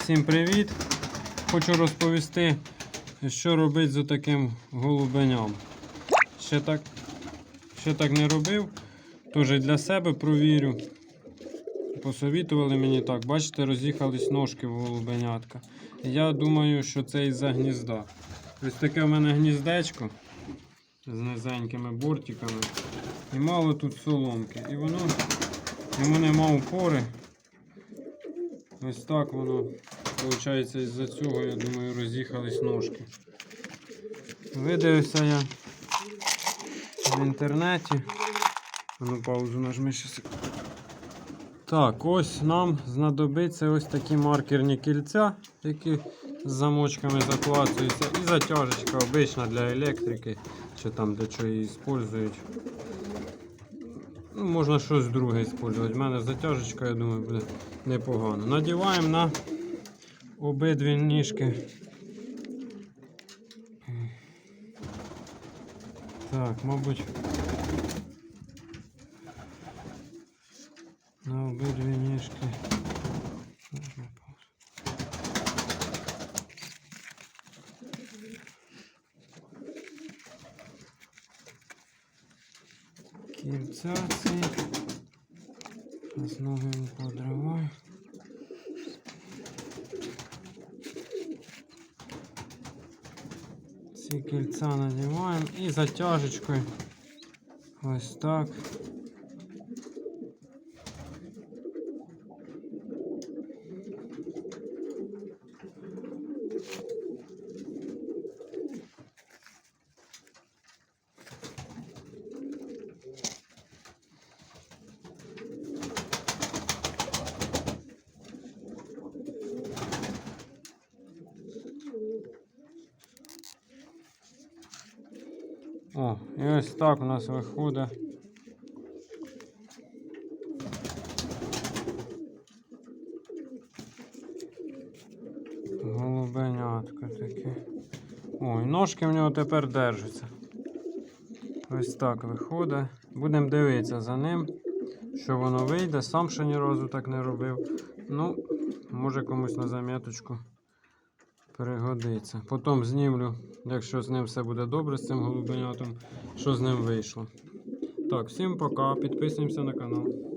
Всім привіт! Хочу розповісти, що робити з таким голубеням. Ще так, ще так не робив. Теж для себе провірю. Посовітували мені так. Бачите, роз'їхались ножки в голубенятка. Я думаю, що це із-за гнізда. Ось таке в мене гніздечко з низенькими бортиками. І мало тут соломки. І воно йому нема упори. Ось так воно, виходить, із-за цього, я думаю, роз'їхались ножки. Видивився я в інтернеті. Ну, паузу нажми ще. Так, ось нам знадобиться ось такі маркерні кільця, які з замочками заклацуються. І затяжечка обична для електрики, чи там для чого її використовують. Ну, можна щось друге використовувати. У мене затяжечка, я думаю, буде непогано. Надіваємо на обидві ніжки. Так, мабуть. На обидві ніжки. Нажми паузу. Кільця ці. Зараз ноги подриваю. Ці кільця надіваємо і затяжечкою. Ось так. О, і ось так у нас виходить. Голубенятко таке. О, і ножки в нього тепер держаться. Ось так виходить. Будемо дивитися за ним, що воно вийде. Сам ще ні разу так не робив. Ну, може комусь на зам'яточку пригодиться. Потім знімлю, якщо з ним все буде добре, з цим голубенятом, що з ним вийшло. Так, всім пока. Підписуємося на канал.